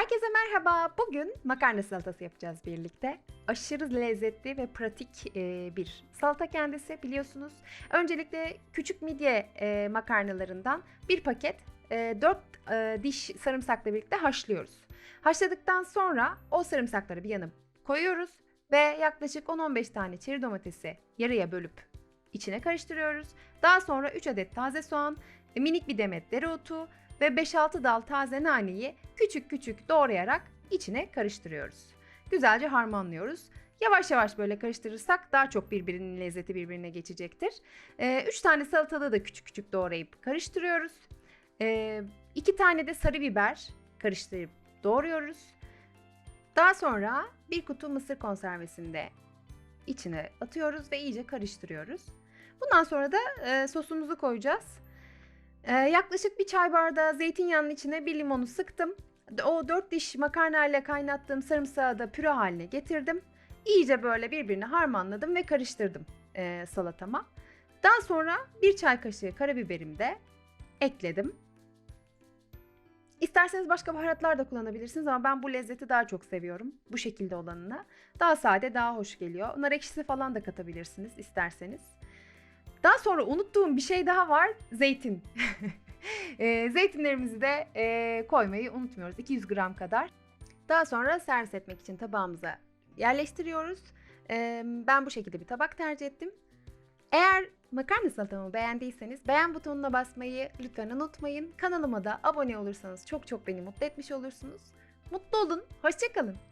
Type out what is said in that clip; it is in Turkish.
Herkese merhaba. Bugün makarna salatası yapacağız birlikte. Aşırı lezzetli ve pratik e, bir salata kendisi biliyorsunuz. Öncelikle küçük midye e, makarnalarından bir paket e, 4 diş sarımsakla birlikte haşlıyoruz. Haşladıktan sonra o sarımsakları bir yana koyuyoruz ve yaklaşık 10-15 tane çeri domatesi yarıya bölüp içine karıştırıyoruz. Daha sonra 3 adet taze soğan, minik bir demet dereotu ve 5-6 dal taze naneyi küçük küçük doğrayarak içine karıştırıyoruz. Güzelce harmanlıyoruz. Yavaş yavaş böyle karıştırırsak daha çok birbirinin lezzeti birbirine geçecektir. 3 tane salatalığı da küçük küçük doğrayıp karıştırıyoruz. 2 tane de sarı biber karıştırıp doğruyoruz. Daha sonra bir kutu mısır konservesini de içine atıyoruz ve iyice karıştırıyoruz. Bundan sonra da e, sosumuzu koyacağız. E, yaklaşık bir çay bardağı zeytinyağının içine bir limonu sıktım. O 4 diş makarna ile kaynattığım sarımsağı da püre haline getirdim. İyice böyle birbirine harmanladım ve karıştırdım e, salatama. Daha sonra bir çay kaşığı karabiberimi de ekledim. İsterseniz başka baharatlar da kullanabilirsiniz ama ben bu lezzeti daha çok seviyorum. Bu şekilde olanını. Daha sade, daha hoş geliyor. Nar ekşisi falan da katabilirsiniz isterseniz. Daha sonra unuttuğum bir şey daha var. Zeytin. e, zeytinlerimizi de e, koymayı unutmuyoruz. 200 gram kadar. Daha sonra servis etmek için tabağımıza yerleştiriyoruz. E, ben bu şekilde bir tabak tercih ettim. Eğer makarna salatamı beğendiyseniz beğen butonuna basmayı lütfen unutmayın. Kanalıma da abone olursanız çok çok beni mutlu etmiş olursunuz. Mutlu olun, hoşçakalın.